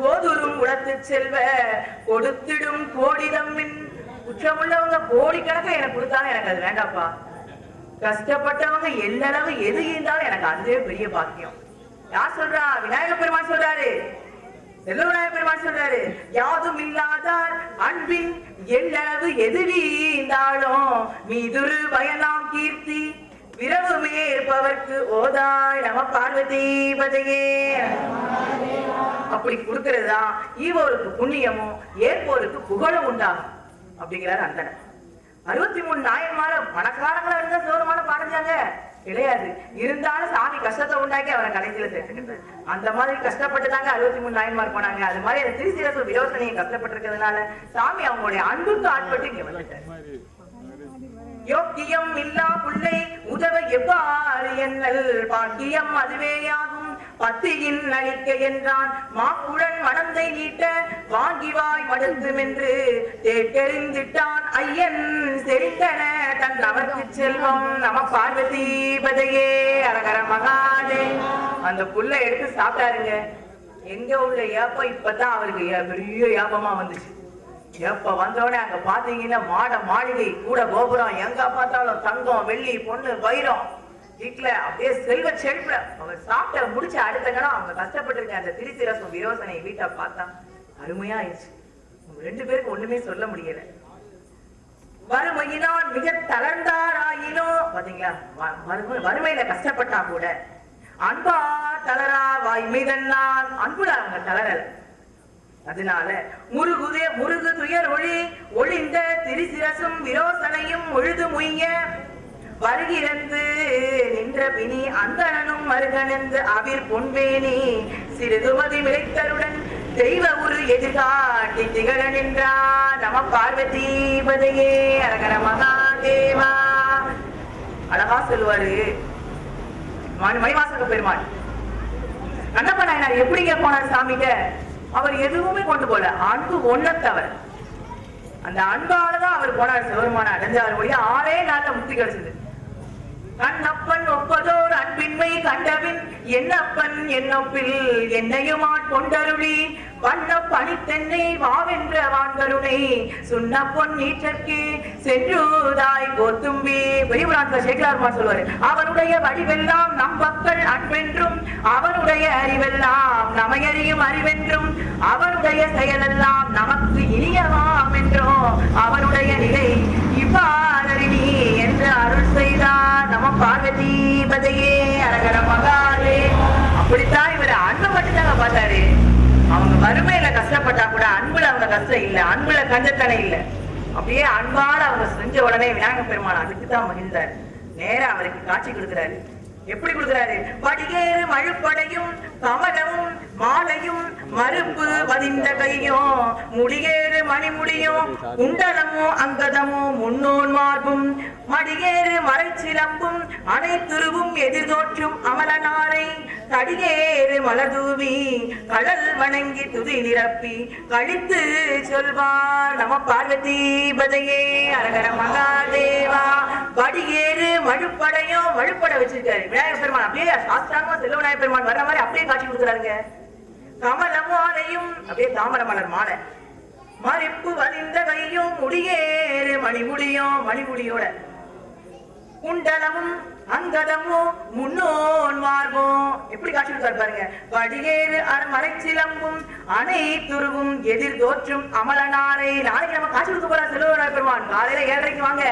போதுரும் உளத்து செல்வ கொடுத்திடும் கோடிதம்மின் குற்றமுள்ளவங்க கோடிக்கணக்கா எனக்கு கொடுத்தாலும் எனக்கு அது வேண்டாப்பா. கஷ்டப்பட்டவங்க எல்லளவு எது இருந்தாலும் எனக்கு அதுவே பெரிய பாக்கியம். யார் சொல்றா? விநாயக பெருமான் சொல்றாரு. செல்வ விநாயக பெருமான் சொல்றாரு. யாதும் இல்லாதார் அன்பின் எல்லளவு எது வீழ்ந்தாலும் மீதுரு பயனாம் கீர்த்தி. விரவுமே இருப்பவர்க்கு ஓதாய் நம பார்வதி பதையே. அப்படி கொடுக்கறதுதா ஈவோருக்கு புண்ணியமும் ஏற்போருக்கு புகழும் உண்டாகும் அப்படிங்கிறார் அந்தனர் அறுபத்தி மூணு நாயன்மார பணக்காரங்களா இருந்தா சோரமான பாடுஞ்சாங்க கிடையாது. இருந்தாலும் சாமி கஷ்டத்தை உண்டாக்கி அவரை கடைசியில சேர்த்துக்கிட்டார். அந்த மாதிரி கஷ்டப்பட்டு தாங்க அறுபத்தி மூணு நாயன்மார் போனாங்க. அது மாதிரி அந்த திருச்சிரசு விரோசனையை கஷ்டப்பட்டிருக்கிறதுனால சாமி அவங்களுடைய அன்புக்கு ஆட்பட்டு இங்க வந்துட்டார். யோக்கியம் இல்லா புள்ளை உதவ எவ்வாறு என்னல் பாக்கியம் அதுவேயாகும். பத்தியின் அழிக்க என்றான். மாக்குழன் மணந்தை நீட்ட வாங்கி வாய் மடுத்தும் என்று தேட்டெறிந்திட்டான். ஐயன் செறித்தன தன் நமக்கு செல்வம் நம பார்வதி பதையே. அரகர மகாதே. அந்த புல்ல எடுத்து சாப்பிட்டாருங்க. எங்க உள்ள ஏப்பம் இப்பதான் அவருக்கு பெரிய ஏப்பமா வந்துச்சு. எப்ப வந்தோடனே அங்க பாத்தீங்கன்னா மாட மாளிகை கூட கோபுரம். எங்க பார்த்தாலும் தங்கம் வெள்ளி பொண்ணு வைரம். வீட்டுல அப்படியே செல்வ செழிப்புல அவர் சாப்பிட்ட முடிச்ச அடுத்த கணம் அவங்க கஷ்டப்பட்டிருக்க அந்த திருச்சிரசம் விரோசனை வீட்டை பார்த்தா அருமையா ஆயிடுச்சு ரெண்டு பேருக்கு ஒண்ணுமே சொல்ல முடியல. வறுமையினால் மிக தளர்ந்தாராயினோ பாத்தீங்களா? வ- வறுமையில கஷ்டப்பட்டா கூட அன்பா தளரா வாய் மீதெல்லாம் அன்புல அவங்க தளரல. அதனால முருகுதே முருகு துயர் ஒளி ஒளிந்த திரிசிரசும் விரோசனையும் உழுது முய்ய வருகிறந்து நின்ற பிணி அந்தனும் மருகனந்து அவிர் பொன்பேணி சிறிதுமதி மிளைத்தருடன் தெய்வ உரு எதிர்காட்டி திகழ நின்றா. நம பார்வதி பதையே அரகர மகாதேவா. அழகா சொல்லுவாரு. மணி மணிவாசக பெருமாள். கண்ணப்ப நாயனார் எப்படிங்க போனார் சாமிகிட்ட? அவர் எதுவுமே கொண்டு போல. அன்பு ஒண்ண தவிர அந்த அன்பாலதான் அவர் போனார் சிவருமான அடைஞ்சார். ஒழிய ஆளே நாள்ல முக்தி கிடைச்சது. கண்ணப்பன் ஒப்பதோர் அன்பின்மை கண்டவின் என்னப்பன் என்னொப்பில் என்னையுமா கொண்டருளி வண்ண பனித்தென்னை வாவென்ற வான்கருணை சுண்ண பொன் நீற்றற்கு சென்றுதாய் கோத்தும்பி. பெரியபுராணத்துல சேகரார்மான் சொல்வாரு அவனுடைய வடிவெல்லாம் நம் மக்கள் அன்பென்றும் அவனுடைய அறிவெல்லாம் நமையறியும் அறிவென்றும் அவனுடைய செயலெல்லாம் நமக்கு இனியவாம் என்றும் அவனுடைய நிலை இவ்வாறறிவி என்று அருள் செய்தார் நம பார்வதி பதையே அரகர மகாலே. அப்படித்தான் இவர் அன்பை மட்டும்தாங்க பார்த்தாரு. அவங்க வறுமையில கஷ்டப்பட்டா கூட அன்புல அவங்க கஷ்டம் இல்ல அன்புல கஞ்சத்தனை இல்ல. அப்படியே அன்பால அவங்க செஞ்ச உடனே விநாயக பெருமான் அதுக்கு தான் மகிழ்ந்தார். நேரா அவருக்கு காட்சி கொடுக்கிறாரு. எப்படி கொடுக்கிறாரு? படிகேறு மழுப்படையும் கமலமும் மாலையும் மறுப்பு வதிந்த கையும் முடியே மணிமுடியோ உண்டனமோ அங்கதமும் முன்னோன் மார்பும் மடியேறு மறைச்சிலம்பும் அனைத்துருவும் எதிர்தோற்றும் அமலனாரை தடியேறு மலதூவி கடல் வணங்கி துதி நிரப்பி கழித்து சொல்வார் நம பார்வதி பதையே அரகர மகாதேவா. படிகேறு மழுப்படையும் மழுப்பட வச்சிருக்காரு. விநாயகர் பெருமான் அப்படியே சாஸ்திராங்கமா செல்வ விநாயகர் பெருமான் வர்ற மாதிரி அப்படியே காட்சி கொடுக்குறாருங்க கமல மாலையும் அப்படியே தாமர மலர் மாலை. மறிப்பு வலிந்த கையும் முடியேறு மணிமுடியும் மணிமுடியோட. குண்டலமும் அங்கதமும் முன்னோன் மார்பும் எப்படி காட்சி கொடுத்தாரு பாருங்க. வடியேறு மலை சிலம்பும் அணை துருவும் எதிர் தோற்றும் அமலனாரை நாளைக்கு நம்ம காட்சி கொடுக்க போறா செல்வராய் பெருமான் காலையில ஏழரைக்கு வாங்க.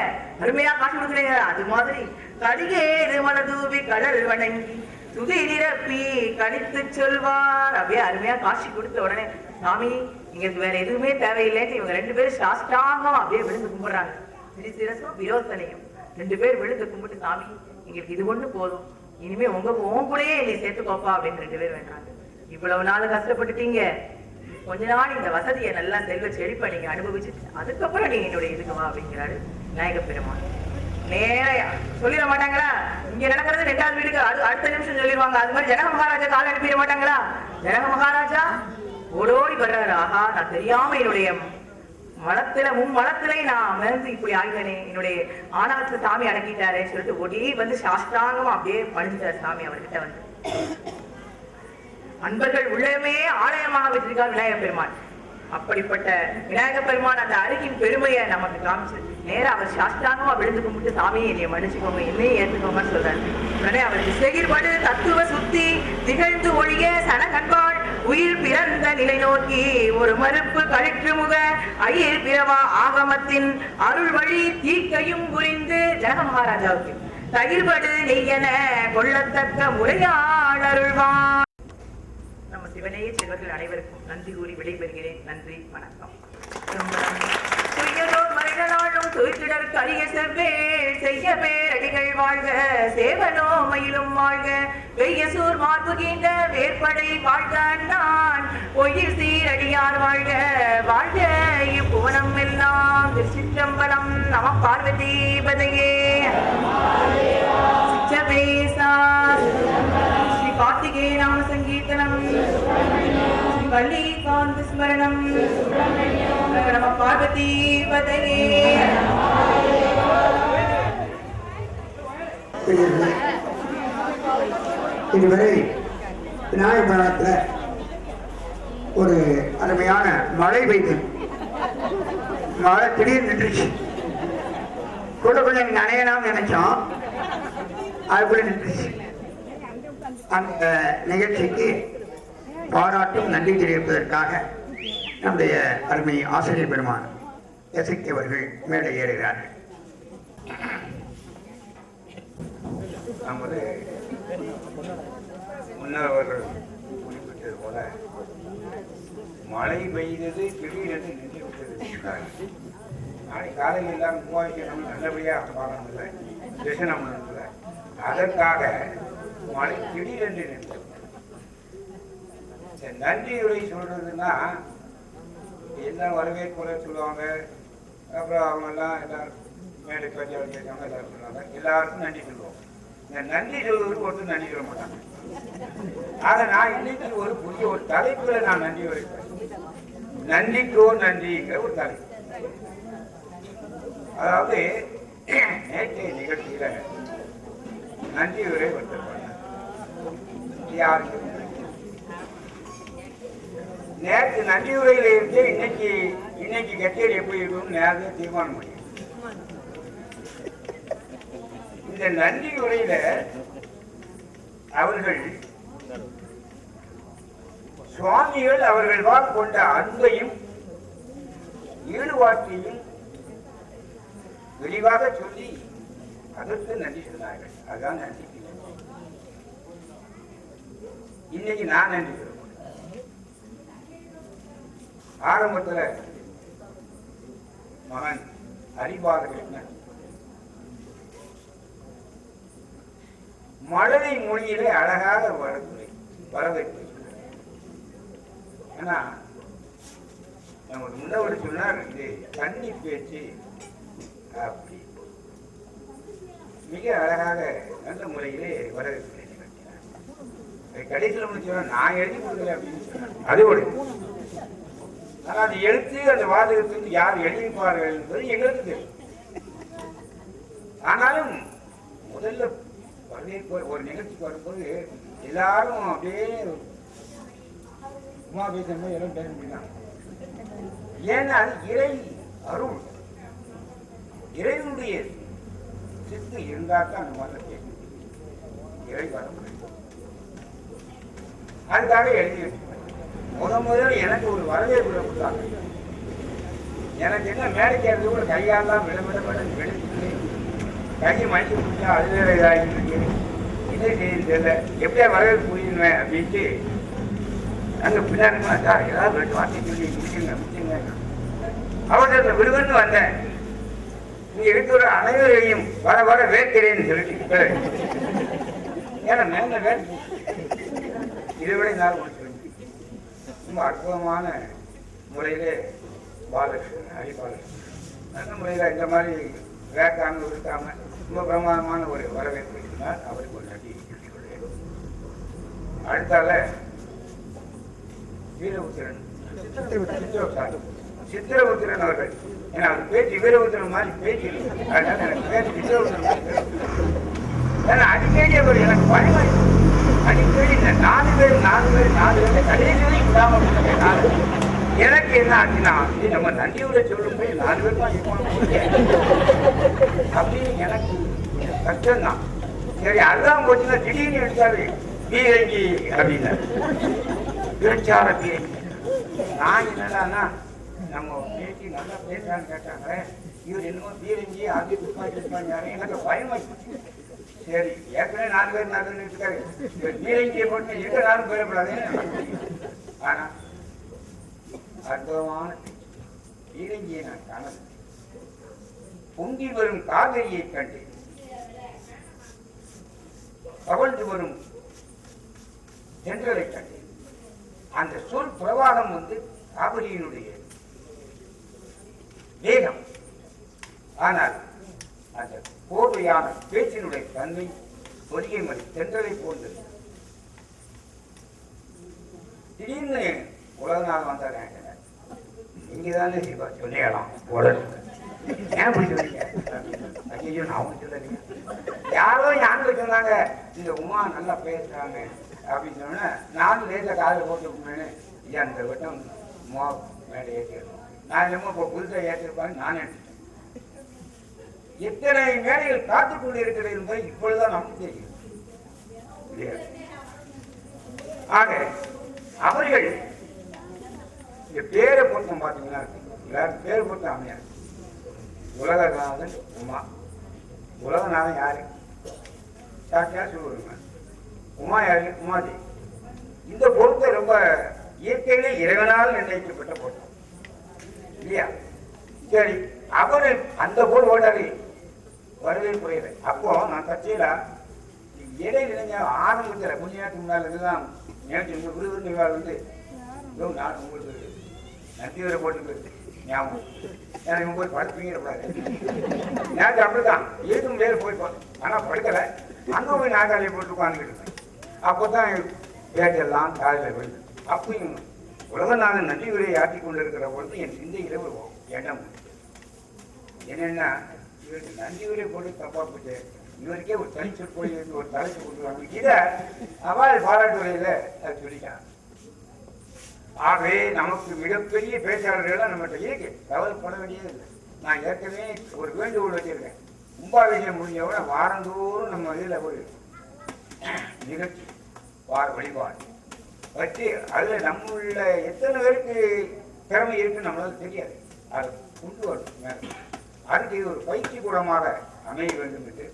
அருமையா காட்சி கொடுக்குறீங்க. அது மாதிரி கடிகேறு மலதூவி கடல் வணங்கி துதி நிரப்பி கழித்து சொல்வார். அப்படியே அருமையா காட்சி கொடுத்த உடனே சாமி எங்களுக்கு வேற எதுவுமே தேவையில்லைன்னு இவங்க ரெண்டு பேரும் சாஷ்டாங்கம் அப்படியே விழுந்து கும்பிடுறாங்க. திருசிரசும் விரோசனையும். ரெண்டு பேர் விழுந்து கும்பிட்டு சாமி எங்களுக்கு இது ஒண்ணு போதும். இனிமே உங்க உன் கூடயே என்னை சேர்த்துக்கோப்பா அப்படின்னு ரெண்டு பேர் வேண்டாங்க இவ்வளவு நாள் கஷ்டப்பட்டுட்டீங்க. கொஞ்ச நாள் இந்த வசதியை நல்லா செல்வ செழிப்பா நீங்க அனுபவிச்சு அதுக்கப்புறம் நீங்க என்னுடைய இதுக்கு வா அப்படிங்கிறாரு நாயக பெருமான். நேரையா சொல்லிட மாட்டாங்களா? இங்க நடக்கிறது ரெண்டாவது வீட்டுக்கு அது அடுத்த நிமிஷம் சொல்லிடுவாங்க. அது மாதிரி ஜனக மகாராஜா கால் அனுப்பிட மாட்டாங்களா? ஜனக மகாராஜா ஓடோடி வர்றாரு. ஆஹா நான் தெரியாம என்னுடைய மனத்துல உன் மனத்திலே நான் அமர்ந்து இப்படி ஆகினே என்னுடைய ஆணவத்தை சாமி அடங்கிட்டாரே சொல்லிட்டு ஒடியே வந்து சாஸ்திராங்கமா அப்படியே பணிஞ்சிட்டார் சாமி அவர்கிட்ட வந்து. அன்பர்கள் உள்ளமே ஆலயமாக வச்சிருக்கார் விநாயகர் பெருமான். அப்படிப்பட்ட விநாயகர் பெருமான் அந்த அருகின் பெருமையை நமக்கு காமிச்சு நேரம் அவர் சாஸ்திராங்கமா விழுந்து கும்பிட்டு சாமியை என்னைய மன்னிச்சுக்கோங்க என்னையும் ஏற்றுக்கோங்கன்னு சொல்றாரு. உடனே அவருக்கு செகிர்படு தத்துவ சுத்தி திகழ்ந்து ஒழிய சன கண்பாடு உயிர் பிறந்த நிலை நோக்கி ஒரு மறுப்பு கழிற்று முக ஐயர் பிறவா ஆகமத்தின் அருள் வழி தீக்கையும் புரிந்து ஜனக மகாராஜாவுக்கு. தயிர்படு நெய்யன கொள்ளத்தக்க முறையாளருள்வான் நம்ம சிவனேய செல்வர்கள் அனைவருக்கும் நன்றி கூறி விடைபெறுகிறேன். நன்றி வணக்கம். துயரோர் மறைகளாலும் துய்த்திடற்கு அரிய செவ்வே செய்ய பேரடிகள் வாழ்க சேவனோ மயிலும் வாழ்க. வெய்யசூர் மார்புகின்ற வேற்படை வாழ்க நான் பொயில் சீரடியார் வாழ்க வாழ்க. இப்புவனம் எல்லாம் திருச்சிற்றம்பலம் நம பார்வதி பதையே சிச்சபேசா ஸ்ரீ கார்த்திகே நாம சங்கீர்த்தனம். ஸ்ரீ வள்ளிகாந்த ஸ்மரணம். நம பார்வதி இதுவரை விநாயகபுரத்தில் ஒரு அருமையான மழை பெய்தது மழை திடீர்னு நின்றுச்சு. கூட கொஞ்சம் நனையலாம் நினைச்சோம். அதுக்குள்ள நின்றுச்சு. அந்த நிகழ்ச்சிக்கு பாராட்டும் நன்றி தெரிவிப்பதற்காக நம்முடைய அருமை ஆசிரியர் பெருமான் எசக்கி அவர்கள் மேலே ஏறுகிறார்கள். நமது முன்னவர் குறிப்பிட்டது போல மழை பெய்தது திடீரென்று நின்று விட்டது என்றார்கள். நாளைக்கு காலையில் எல்லாம் மூவாயிரம் நல்லபடியாக பாடம் இல்லை தரிசனம் இல்லை. அதற்காக மழை திடீரென்று நின்று நன்றியுரை சொல்றதுன்னா எல்லாம் வரவேற்புரை சொல்லுவாங்க? அப்புறம் அவங்க எல்லாம் எல்லாரும் மேடை பஞ்சாயத்து கேட்காம எல்லாரும் சொல்லுவாங்க. எல்லாருக்கும் நன்றி சொல்லுவோம். இந்த நன்றி சொல்வதற்கு ஒருத்தர் நன்றி சொல்ல மாட்டாங்க. ஆக நான் இன்னைக்கு ஒரு புதிய ஒரு தலைப்புல நான் நன்றி உரைப்பேன் நன்றிக்கோ நன்றிங்கிற ஒரு தலைப்பு. அதாவது நேற்றைய நிகழ்ச்சியில நன்றி உரை ஒருத்தர் யாருக்கும் நேற்று நன்றி உரையில இருந்து இன்னைக்கு இன்னைக்கு கச்சேரி எப்படி இருக்கும்னு நேரத்தை தீர்மானம் பண்ணி இந்த நன்றி உரையில அவர்கள் சுவாமிகள் அவர்கள் வாழ் கொண்ட அன்பையும் ஈடுபாட்டையும் விரிவாக சொல்லி அதற்கு நன்றி சொன்னார்கள். அதான் நன்றி. இன்னைக்கு நான் நன்றி ஆரம்பத்தில் ஆரம்பத்துல மகன் ஹரிபாலகிருஷ்ணன் மழலை மொழியிலே அழகாக வரதுரை வரவேற்பு. ஏன்னா நமக்கு முன்னவர் சொன்னார் இது தண்ணி பேச்சு அப்படி. மிக அழகாக நல்ல முறையிலே வரவேற்பு கடைசியில் நான் எழுதி கொடுக்கல அப்படின்னு சொன்னார். அதோடு ஆனால் அந்த எழுத்து அந்த வாசகத்துக்கு யார் எழுதிப்பார்கள் என்பது எங்களுக்கு தெரியும். ஆனாலும் முதல்ல வரவேற்பு ஒரு நிகழ்ச்சிக்கு வரும்போது எல்லாரும் அப்படியே உமா பேசும்போது எல்லாம் பேச முடியும் ஏன்னா இறை அருள் இறைவனுடைய சித்து இருந்தால் தான் அந்த மாதிரி பேச முடியும். இறை வர முடியும் அதுக்காக எழுதி முத முதல்ல எனக்கு ஒரு வரவேற்பு கொடுத்தாங்க. எனக்கு என்ன மேடைக்கு கூட கையாலாம் விட விட விட வெளுத்து கையை மடிச்சு கொடுத்தா அது வேற இதாகிட்டு இதே செய்தி தெரியல. எப்படியா வரவேற்பு புரியுவேன் அப்படின்ட்டு அங்கே பின்னாடி சார் ஏதாவது ரெண்டு வார்த்தை சொல்லி முடிச்சுங்க முடிச்சுங்க அவசரத்தில் விடுவன்னு வந்தேன். இங்கே இருக்கிற அனைவரையும் வர வர வேர்க்கிறேன்னு சொல்லிட்டு ஏன்னா மேல வேர்க்கு இதை விட என்னால் ரொம்ப அற்புதமான முறையிலே பாலகிருஷ்ணன் ஹரிபாலகிருஷ்ணன் நல்ல முறையில் இந்த மாதிரி வேக்காமல் இருக்காம ரொம்ப பிரமாதமான ஒரு வரவேற்பு இருந்தால் அவருக்கு ஒரு நன்றி சொல்லிக் அடுத்தால வீரபுத்திரன். சித்திரபுத்திரன். சித்திரபுத்திரன் அவர்கள். ஏன்னா அவர் பேச்சு வீரபுத்திரன் மாதிரி பேச்சு இல்லை. அதனால எனக்கு பேர் சித்திரபுத்திரன் ஏன்னா அடிக்கடி அவர் எனக்கு பயமாயிருக்கு அடிக்கடி இந்த நாலு பேர் நாலு பேர் நாலு பேர் கடைசியை விடாம நாலு. எனக்கு என்ன ஆச்சுன்னா நம்ம நன்றியோட சொல்லும் நாலு பேர் தான் அப்படின்னு எனக்கு கஷ்டம்தான். சரி அதுதான் போச்சுன்னா திடீர்னு எடுத்தாரு பீரங்கி அப்படின்னு. பிரச்சார பீரங்கி நான் என்னடானா நம்ம பேசி நல்லா பேசுறான்னு கேட்டாங்க. இவர் என்னமோ பீரங்கி அது துப்பாக்கி இருப்பாங்க எனக்கு பயமாச்சு சரி ஏற்கனவே நாலு பேர் நாலு பேர் இருக்காரு இவர் பீரங்கியை போட்டு எங்க நாளும் போயிடக்கூடாது ஆனா அற்புதமான பீரங்கியை நான் காணவில்லை. பொங்கி வரும் காவிரியை கண்டு பகழ்ந்து வரும் தென்றலை கண்டேன். அந்த சொல் பிரவாகம் வந்து காவிரியினுடைய வேகம். ஆனால் அந்த கோவையான பேச்சினுடைய தன்மை பொறிகை மணி தென்றலை போன்றது. திடீர்னு உலகநாதன் வந்தார் என்கிட்ட. நீங்க தானே சிவா சொல்லிடலாம். உடனே ஏன் அப்படி சொல்றீங்க? ஐயோ நான் ஒன்றும் சொல்லலைங்க யாரோ யாருக்கு சொன்னாங்க இந்த உமா நல்லா பேசுறாங்க. அப்படின்னு சொன்னா நானும் லேச காதில் போட்டு விட்டேன்னு ஐயா இந்த வட்டம் உமா மேலே ஏற்றிடணும் நான் என்னமோ இப்போ புதுசாக ஏற்றிருப்பாங்க நான் நினைச்சேன் எத்தனை மேடைகள் காத்து கொண்டு இருக்கிறது என்பதை இப்பொழுதுதான் நமக்கு தெரியும். ஆக அவர்கள் இந்த பேரை பொருத்தம் பார்த்தீங்கன்னா இருக்கு பேர் பொருத்தம் அமையாது உலகநாதன் உமா. உலகநாதன் யாரு? சாக்கியா சொல்லுவாங்க உமா யாரு? உமாதேவி இந்த பொருத்தம் ரொம்ப இயற்கையிலே இறைவனால் நிர்ணயிக்கப்பட்ட பொருத்தம் இல்லையா? சரி அவரு அந்த போல் ஓடாரு வரவே புரியல. அப்போ நான் தச்சையில இடையில இளைஞ ஆரம்பத்தில் கொஞ்ச நேரத்துக்கு முன்னால இருந்துதான் நேற்று இந்த விருது நிவாள் வந்து நான் உங்களுக்கு நன்றி போட்டு ஞாபகம். ஏன்னா இவங்க போய் படுத்துவீங்கக்கூடாது நேரத்தில் அப்படிதான் இருக்கும் பேர் போயிருப்பான் ஆனால் ஆனா படுக்கல. அங்க போய் நாகாலியை போட்டு உட்காந்துக்கிட்டு அப்போ தான் பேட்டெல்லாம் காலையில் விழுது அப்பயும் உலகநாதன் நன்றி உரையை ஆற்றி கொண்டிருக்கிற பொழுது என் சிந்தையில் ஒரு எண்ணம் என்னென்னா இவருக்கு நந்தி உரை போட்டு தப்பா போச்சு. இவருக்கே ஒரு தனி சொற்பொழி இருந்து ஒரு தலைப்பு கொடுக்குறாங்க இதை அவள் பாராட்டு உரையில அது சொல்லிட்டான். ஆகவே நமக்கு மிகப்பெரிய பேச்சாளர்கள் நம்மகிட்ட இருக்கு. கவலைப்பட வேண்டியது இல்லை நான் ஏற்கனவே ஒரு வேண்டுகோள் வச்சிருக்கேன். கும்பாபிஷேகம் முடிஞ்சவன வாரந்தோறும் நம்ம இதில் ஒரு நிகழ்ச்சி வார வழிபாடு. வச்சு அதில் நம்மள எத்தனை பேருக்கு திறமை இருக்குன்னு நம்மளால தெரியாது. அதை கொண்டு வரணும் அதுக்கு இது ஒரு பயிற்சி கூடமாக அமைய வேண்டும் என்று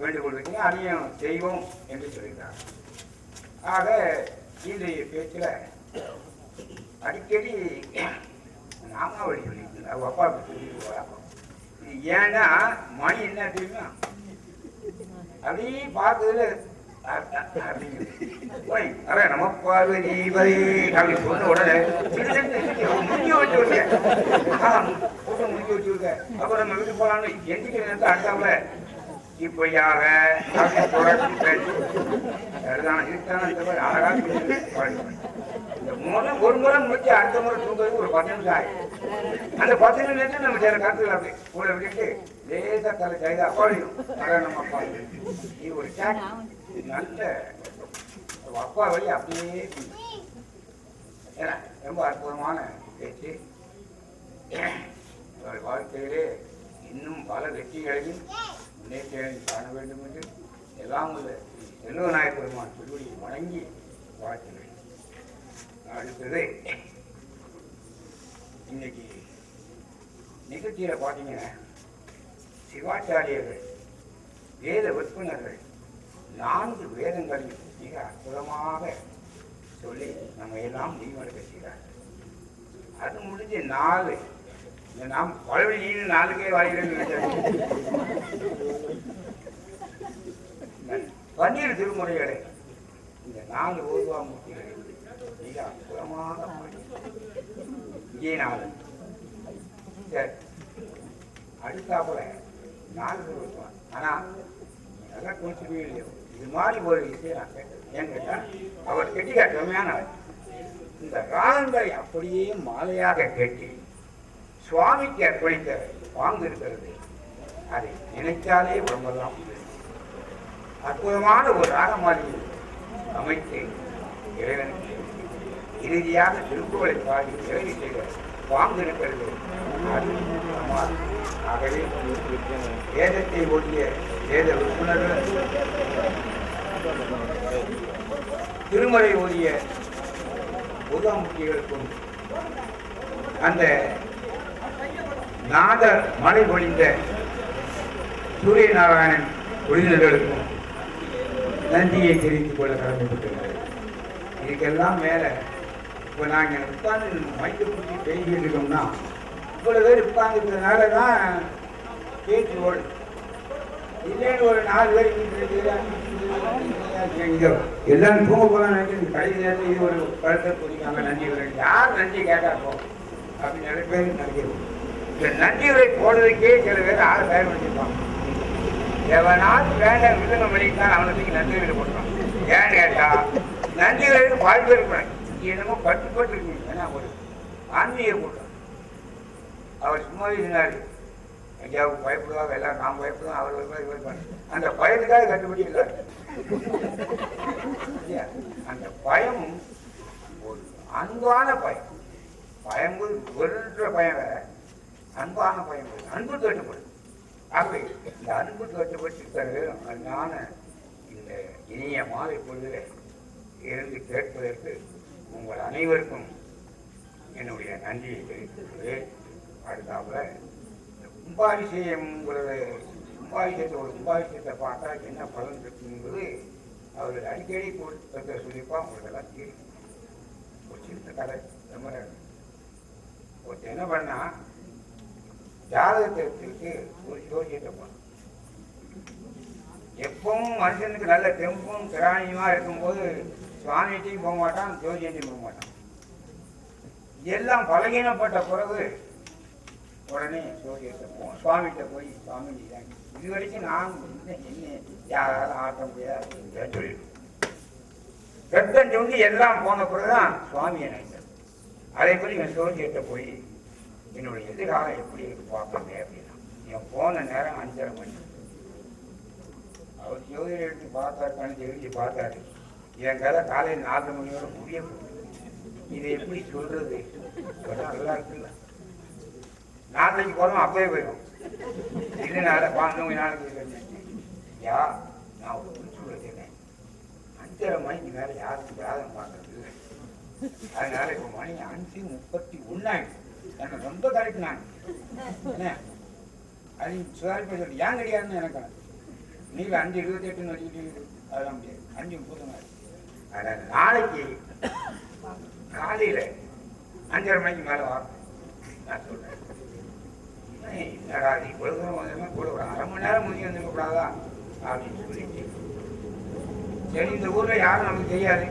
வேண்டுகோள் வைக்க அதையும் செய்வோம் என்று சொல்லியிருக்காங்க. ஆக இன்றைய பேச்சில் அடிக்கடி நாமாவடி சொல்லிட்டு அவங்க அப்பா சொல்லி ஏன்னா மணி என்ன தெரியுமா? அப்படியே பார்த்ததுல அ- பார்வதி பதி அப்படி சொன்ன உடனே முடிஞ்சு வச்சு ஆ, முடிஞ்சு வச்சு அப்புறம் நம்ம வீட்டுக்கு போலாம்னு எந்திக்கிற நேரத்தை அடுத்தாப்புல இப்படியாக தொடர்ந்து பேசி இதுதான ஒரு முறை முடிச்சு அடுத்த முறை தூங்குறது ஒரு பத்து நிமிஷம் ஆகும் அந்த பத்து நிமிஷம் நம்ம சில கருத்துல அப்படி கூட விட்டுட்டு லேசா தலை கைதா அப்பாடியும் நம்ம அப்பா நீ ஒரு சாட் நல்ல அப்பா வழி அப்படியே ஏன்னா ரொம்ப அற்புதமான பேச்சு. அவர் வாழ்க்கையிலே இன்னும் பல வெற்றிகளையும் முன்னேற்றங்களையும் காண வேண்டும் என்று எல்லாம் உள்ள செல்வநாயக பெருமான் திருவடியை வணங்கி வாழ்த்துகிறேன். அடுத்தது இன்னைக்கு நிகழ்ச்சியில பார்த்தீங்கன்னா சிவாச்சாரியர்கள் வேத விற்பனர்கள் நான்கு வேதங்களையும் மிக அற்புதமாக சொல்லி நம்ம எல்லாம் தீவனம் செய்கிறார்கள். அது முடிஞ்சு நாலு இந்த நாம் பழவழியில் நாளுக்கே வாழ்கிறேன் பன்னீர் திருமுறைகளை இந்த நாலு ஓதுவாமூர்த்திகளை மிக அற்புதமாக பாடி விஜயநாதன். சரி. அடுத்தாப்புல நாலு வருவான் ஆனா நல்லா கொஞ்சமே இல்லையோ? இது மாதிரி ஒரு விஷயம் நான் கேட்டேன். ஏன் கேட்டா அவர் கெட்டிக்கா செம்மையானவர் இந்த ராகங்களை அப்படியே மாலையாக கட்டி சுவாமிக்கு அர்ப்பணித்த பாங்கு இருக்கிறது அதை நினைத்தாலே உடம்பெல்லாம் அற்புதமான ஒரு ராகமாலி அமைத்து இறைவனுக்கு இறுதியாக திருப்புகளை பாடி சிறகு செய்த பாங்கு இருக்கிறது ஆகவே வேதத்தை ஓடிய வேத உறுப்பினர்கள் திருமலை ஓடிய முகாமுக்கிகளுக்கும் அந்த நாதர் மழை பொழிந்த சூரிய நாராயணன் விருந்தினர்களுக்கும் நன்றியை தெரிவித்துக் கொள்ள கடமைப்பட்டிருக்கிறது. இதுக்கெல்லாம் மேலே இப்போ நாங்கள் உட்கார்ந்து மைக்கை பிடிச்சி பேசிட்டு இருக்கோம்னா இவ்வளோ பேர் உட்கார்ந்துருக்கிறதுனால தான் பேச்சு ஓடும் இல்லைன்னு ஒரு நாலு பேர் இங்கே எல்லாரும் தூங்க போகலாம் நினைக்கிறது கடைசி நேரத்தில் இது ஒரு படத்தை புரிஞ்சாங்க நன்றி உரை யார் நன்றி கேட்டா அப்படின்னு நிறைய பேர் நினைக்கிறோம் இந்த நன்றி உரை போடுறதுக்கே சில பேர் ஆறு பேர் வச்சிருப்பாங்க. எவனால் வேண்டாம் விருதம் பண்ணிட்டான் அவனுக்கு நன்றி வீடு போட்டுறான் ஏன்னு கேட்டா நன்றி வீடு பாதி பேர் என்னமோ பட்டு பட்டு இருக்கீங்க ஏன்னா ஒரு ஆன்மீக கூட்டம். அவர் சும்மாவே இருந்தார் ஐயாவுக்கு பயப்படுவாங்க எல்லாம் நான் பயப்படுவோம் அவர் இவர் அந்த பயத்துக்காக கட்டுப்படி இல்லை அந்த பயம் ஒரு அன்பான பயம். பயம் வெறுன்ற பயம் வேற அன்பான பயம் அன்பு கட்டுப்படும் ஆகவே இந்த அன்பு கட்டுப்பட்டு இருக்கிறது அன்பான இந்த இனிய மாலை பொழுதில் இருந்து கேட்பதற்கு உங்கள் அனைவருக்கும் என்னுடைய நன்றியை தெரிவித்துள்ளது அடுத்தாப்புல இந்த கும்பாபிஷேகம்ங்கிறது கும்பாபிஷேகத்தை ஒரு கும்பாபிஷேகத்தை பார்த்தா என்ன பலன் இருக்குங்கிறது அவர்கள் அடிக்கடி கொடுத்த சொல்லிப்பா அவங்களுக்கெல்லாம் தெரியும். ஒரு சின்ன கதை ரொம்ப ஒருத்தர் என்ன பண்ணால் ஜாதகத்தை ஒரு ஜோசியத்தை போனான் எப்பவும் மனுஷனுக்கு நல்ல தெம்பும் திராணியுமா இருக்கும்போது சுவாமிகிட்டையும் போக மாட்டான் ஜோசியத்தையும் போக மாட்டான். எல்லாம் பலகீனப்பட்ட பிறகு உடனே ஜோசியத்தை போவோம் சுவாமிகிட்ட போய் சுவாமி இது வரைக்கும் நான் என்ன யாராலும் ஆட்ட முடியாது சொல்லிடுவோம் ரத்தம் சொல்லி எல்லாம் போன பிறகுதான் சுவாமியை நினைத்தேன் அதே போல இவன் ஜோசியத்தை போய் என்னுடைய எதிர்காலம் எப்படி இருக்கு பார்ப்போங்க அப்படின்னா என் போன நேரம் அஞ்சரை மணி. அவர் ஜோதிடம் எடுத்து பார்த்தாரு கணக்கு எழுதி பார்த்தாரு. என் கதை காலையில் நாலு மணியோட முடிய இதை எப்படி சொல்றது? நல்லா இருக்குல்ல. நாளைக்கு போறோம் அப்பவே போயிடும். இதனால பாஞ்சு நாளைக்கு யா நான் ஒரு குறிச்சு வச்சிருக்கேன் அஞ்சரை மணிக்கு மேலே யாருக்கும் ஜாதகம் பார்க்கறது இல்லை. அதனால இப்போ மணி அஞ்சு முப்பத்தி ஒன்னாயிடுச்சு எனக்கு ரொம்ப தலைப்பு நான். என்ன? அது சுதாரிப்பா சொல்லி. ஏன் கிடையாதுன்னு எனக்கு நீங்க அஞ்சு இருபத்தி எட்டுன்னு வச்சுக்கிட்டீங்க அதெல்லாம் முடியாது. அஞ்சு முப்பது நாள் நாளைக்கு காலையில் அஞ்சரை மணிக்கு மேலே வரும் நான் சொல்கிறேன் என்னடா தூரம் வந்தோம்னா கூட ஒரு அரை மணி நேரம் முடிஞ்சு வந்துருக்க கூடாதா? அப்படின்னு சொல்லிட்டு. சரி இந்த ஊர்ல யாரும் நமக்கு தெரியாது.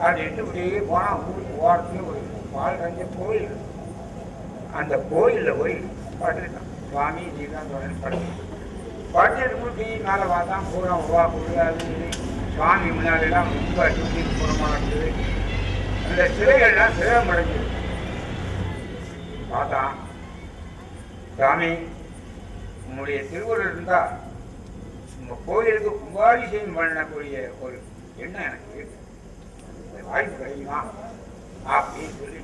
அப்படின்ட்டு இப்படியே போனா ஊருக்கு ஓரத்துல ஒரு பால் கஞ்ச கோயில் அந்த கோயிலில் போய் படுத்துட்டான் சுவாமி நீதான் தொடர்ந்து படுத்து படுத்துட்டு போய் மேலே பார்த்தா பூரா உருவா கொடுக்காது சுவாமி முன்னாடிலாம் ரொம்ப சுற்றி பூரமாக இருந்தது அந்த சிலைகள்லாம் சிலம் அடைஞ்சது. பார்த்தான் சாமி உங்களுடைய திருவுருள் இருந்தால் உங்கள் கோயிலுக்கு கும்பாபிஷேகம் பண்ணக்கூடிய ஒரு எண்ணம் எனக்கு இருக்கு. வாய்ப்பு கிடைக்குமா? அப்படின்னு சொல்லி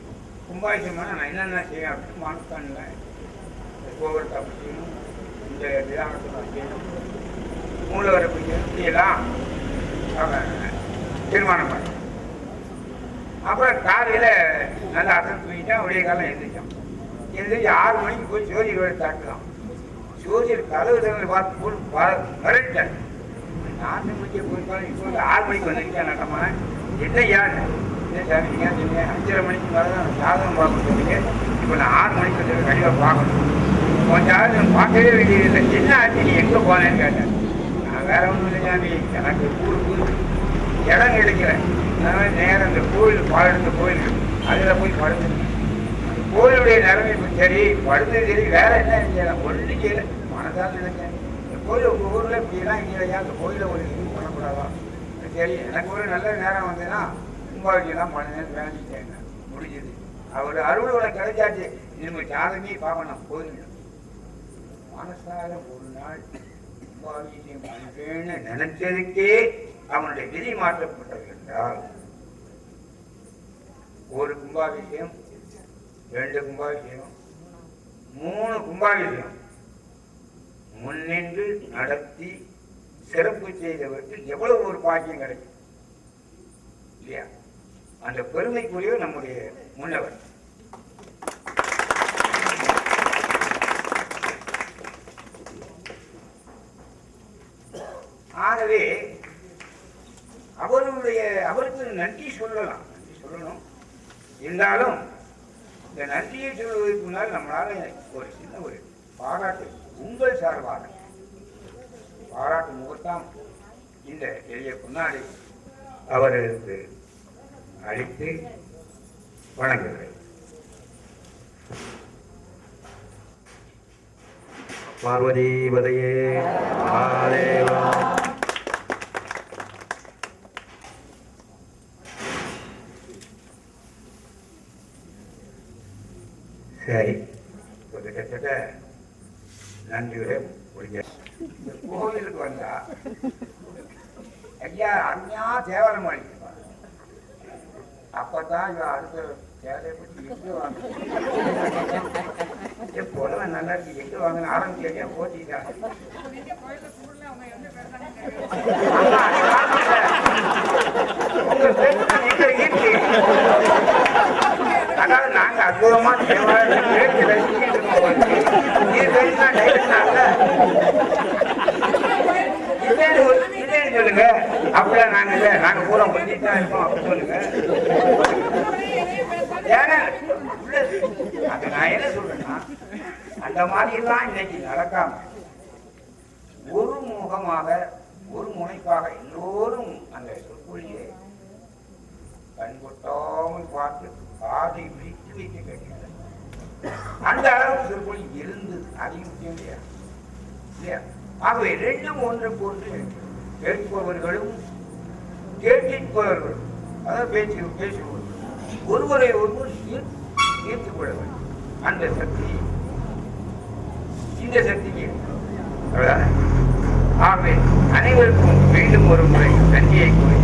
கும்பாபிஷேகம் நான் என்னென்ன செய்யணும் அப்படின்னு மனசான்ல இந்த கோவில் இந்த விதானத்தை செய்யணும். மூலவரை பிடிக்கணும் இப்படியெல்லாம் தீர்மானம் பண்ணேன் அப்புறம் காலையில் நல்லா அசன் தூங்கிட்டான் விடிய காலம் எழுந்திரிச்சான் எழுந்திரிச்சு ஆறு மணிக்கு போய் ஜோதிடரை தாக்கலாம் ஜோதிடர் கதவு திறந்து பார்த்து போல் மிரட்டார் நாலு மணிக்கு போயிருக்காலும் இப்போ ஆறு மணிக்கு வந்திருக்கேன் நட்டமான என்ன யார் என்ன சாமிங்க அஞ்சரை மணிக்கு மேலே தான் சாதகம் பார்க்க சொன்னீங்க. இப்போ நான் ஆறு மணிக்கு வந்து கண்டிப்பாக பார்க்கணும். கொஞ்சம் ஜாதகம் பார்க்கவே வேண்டியதில்லை. என்ன ஆச்சு? நீ எங்கே போனேன்னு கேட்டேன். நான் வேற ஒன்றும் இல்லை சாமி எனக்கு ஊர் புது இடம் கிடைக்கிறேன் அதனால் நேரம் இந்த கோயில் பாலெடுத்த கோயில் அதில் போய் படுத்துருக்கேன் அந்த கோயிலுடைய நிலைமை இப்போ சரி படுத்தது சரி வேற என்ன செய்யலாம் ஒன்று செய்யல. மனதால் நினைச்சேன் இந்த கோயில் உங்கள் ஊரில் இப்படிலாம் இல்லையா? அந்த கோயிலை ஒரு இது பண்ணக்கூடாதா? சரி எனக்கு ஒரு நல்ல நேரம் வந்ததுன்னா கும்பாவளியெல்லாம் பண்ணுறேன்னு வேண்டிட்டேன் முடிஞ்சது. அவர் அறுவடை கிடைச்சாச்சு. இவங்க ஜாதகமே பார்க்கணும் கோயில் மனசால ஒரு நாள் கும்பாபிஷேகம் பண்றேன்னு நினைச்சதுக்கே அவனுடைய விதி மாற்றப்பட்டது என்றால் ஒரு கும்பாபிஷேகம் ரெண்டு கும்பாபிஷேகம் மூணு கும்பாபிஷேகம். முன்னின்று நடத்தி சிறப்பு செய்தவருக்கு எவ்வளவு ஒரு பாக்கியம் கிடைக்கும்? இல்லையா? அந்த பெருமைக்குரியவர் நம்முடைய முன்னவர். ஆகவே அவருடைய அவருக்கு நன்றி சொல்லலாம். நன்றி சொல்லணும். இருந்தாலும் இந்த நன்றியை சொல்வதற்கு முன்னால் நம்மளால ஒரு சின்ன ஒரு பாராட்டு உங்கள் சார்பாக பாராட்டு முகத்தான் இந்த எளிய பொன்னாடி அவர்களுக்கு அளித்து வணங்குகிறேன். பார்வதி பதையே மகாதேவா. சரி ஒரு கிட்டத்தட்ட நன்றியுரை முடிஞ்ச. கோவிலுக்கு வந்தா ஐயா அருமையா தேவாரம் எங்க வாங்க நல்லா இருக்கு. எங்க வாங்க ஆரம்பிச்சு போட்டிட்டாங்க அதாவது நாங்க அற்புதமா சொல்லுங்க. அப்படிலாம் நாங்க இல்ல. நாங்க பூரா பண்ணிட்டு தான் இருக்கோம். அப்படி சொல்லுங்க. அது நான் என்ன சொல்றேன்னா அந்த மாதிரி எல்லாம் இன்னைக்கு நடக்காம ஒரு முகமாக ஒரு முனைப்பாக எல்லோரும் அந்த சொற்பொழியை கண்கொட்டாமல் பார்த்து காதை விழித்து வைக்க கேட்கிறது அந்த அளவு சொற்பொழி இருந்தது அதையும் முக்கியம் இல்லையா இல்லையா ஆகவே ரெண்டும் ஒன்று போன்று கேட்பவர்களும் கேட்பவர்களும் அதாவது பேச்சு பேசுபவர்கள் ஒருவரை ஒருவர் ஈர்- ஈர்த்துக் கொள்ள வேண்டும். அந்த சக்தி இந்த சக்திக்கு ஆகவே அனைவருக்கும் மீண்டும் ஒரு முறை நன்றியை கூறி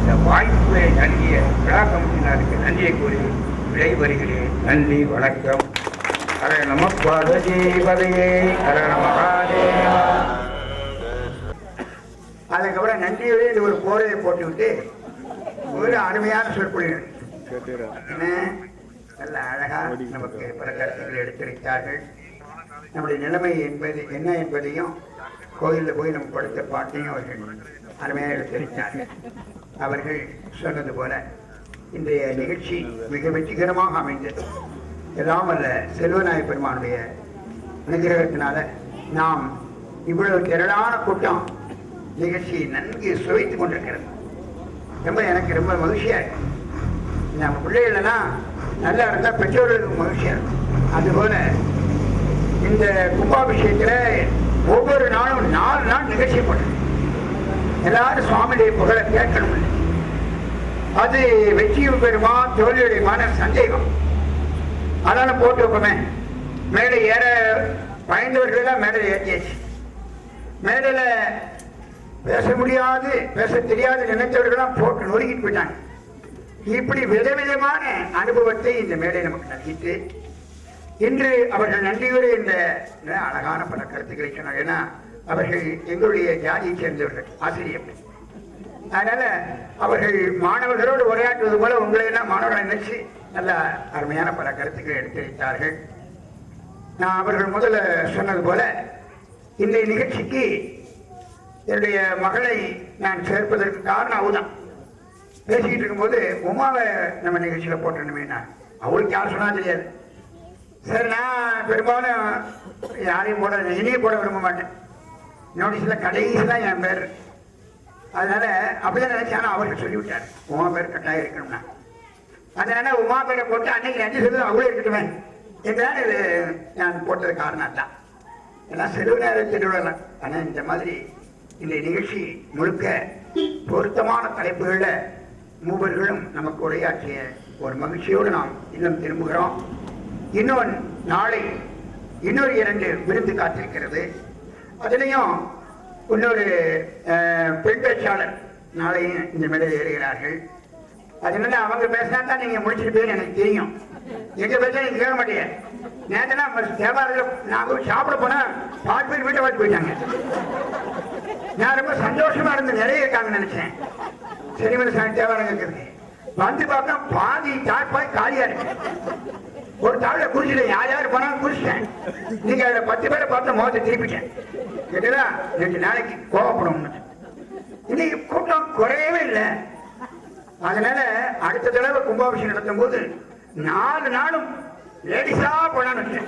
இந்த வாய்ப்புகளை நல்கிய விழா கமிட்டினாருக்கு நன்றியை கூறி விடை வருகிறேன் நன்றி வணக்கம். ஹர நம பார்வதி ஹர மகாதேவா. அதுக்கப்புறம் நன்றியோடு இந்த ஒரு போரையை போட்டுவிட்டு ஒரு அருமையான சொற்பொழிவு. நல்ல அழகா நமக்கு பல கருத்துக்கள் எடுத்துரைத்தார்கள் நம்முடைய நிலைமை என்பது என்ன என்பதையும் கோயிலில் போய் நம்ம படுத்த பாட்டையும் அவர்கள் அருமையாக எடுத்துரைத்தார்கள் அவர்கள் சொன்னது போல இன்றைய நிகழ்ச்சி மிக வெற்றிகரமாக அமைந்தது. எல்லாம் அல்ல செல்வநாய பெருமானுடைய அனுகிரகத்தினால நாம் இவ்வளவு திரளான கூட்டம் நிகழ்ச்சியை நன்கு சுவைத்துக் கொண்டிருக்கிறது. ரொம்ப எனக்கு ரொம்ப மகிழ்ச்சியா இருக்கு. நம்ம பிள்ளைகளெல்லாம் நல்லா இருந்தால் பெற்றோர்களுக்கு மகிழ்ச்சியாக இருக்கும். அதுபோல இந்த கும்பாபிஷேகத்தில் ஒவ்வொரு நாளும் நாலு நாள் நிகழ்ச்சி பண்ணணும் எல்லாரும் சுவாமியுடைய புகழை கேட்கணும் அது வெற்றியும் பெறுமா தோல்வியுடையமான சந்தேகம். அதனால போட்டு வைப்போமே மேலே ஏற பயந்தவர்கள் தான் மேலே ஏற்றியாச்சு மேடையில பேச முடியாது பேச தெரியாது நினைத்தவர்கள்லாம் போட்டு நொறுக்கிட்டு போயிட்டாங்க. இப்படி விதவிதமான அனுபவத்தை இந்த மேடை நமக்கு நல்கிட்டு இன்று அவர்கள் நன்றியோடு இந்த அழகான பல கருத்துக்களை சொன்னாங்க ஏன்னா அவர்கள் எங்களுடைய ஜாதியை சேர்ந்தவர்கள் ஆசிரியர்கள் அதனால அவர்கள் மாணவர்களோடு உரையாற்றுவது போல உங்களை எல்லாம் மாணவர்களை நினைச்சு நல்ல அருமையான பல கருத்துக்களை எடுத்துரைத்தார்கள். நான் அவர்கள் முதல்ல சொன்னது போல இந்த நிகழ்ச்சிக்கு என்னுடைய மகளை நான் சேர்ப்பதற்கு காரணம் அவதான் பேசிக்கிட்டு இருக்கும்போது உமாவை நம்ம நிகழ்ச்சியில் போட்டணுமே நான் அவளுக்கு யார் சொன்னா தெரியாது. சரி நான் பெரும்பாலும் யாரையும் போட இனியே போட விரும்ப மாட்டேன். நோட்டீஸில் கடைசி தான் என் பேர். அதனால் அப்படிதான் நினைச்சேன் ஆனா அவருக்கு சொல்லிவிட்டார். உமா பேர் கட்டாயம் இருக்கணும்னா. அதனால் உமா பேரை போட்டு அன்னைக்கு நன்றி சொல்லி அவளே இருக்கட்டுமே. என்றால் இது நான் போட்டது காரணம் தான் ஏன்னா செலவு நேரம் திருவிழா ஆனால் இந்த மாதிரி இந்த நிகழ்ச்சி முழுக்க பொருத்தமான தலைப்புகளில் மூவர்களும் நமக்கு உரையாற்றிய ஒரு மகிழ்ச்சியோடு நாம் இன்னும் திரும்புகிறோம். இன்னொரு நாளை இன்னொரு இரண்டு விருந்து காத்திருக்கிறது. அதுலேயும் இன்னொரு அஹ், பெண் பேச்சாளர் நாளையும் இந்த மேலே ஏறுகிறார்கள். அதனால அவங்க பேசினா தான் நீங்க முடிச்சிருப்பீங்கன்னு எனக்கு தெரியும். எங்க பேச நீங்க கேட்க மாட்டீங்க நேற்றுனா தேவாலயத்தில் நான் சாப்பிட போனா பாட்டு பேர் வீட்டை வாட்டி போயிட்டாங்க. நான் ரொம்ப சந்தோஷமா இருந்து நிறைய இருக்காங்கன்னு நினைச்சேன். சிறுமலை சாமி இருக்குது. வந்து பார்த்தா பாதி தாட்பாய் காலியா இருக்கு. ஒரு தாவில குடிச்சிட்டேன். யார் யார் போனாலும் குடிச்சிட்டேன். நீங்க அதுல பத்து பேரை பார்த்து முகத்தை திருப்பிட்டேன். கேட்டதா ரெண்டு நாளைக்கு கோவப்படும் இன்னைக்கு கூட்டம் குறையவே இல்லை. அதனால அடுத்த தடவை கும்பாபிஷேகம் நடத்தும் போது நாலு நாளும் லேடிஸா போனான்னு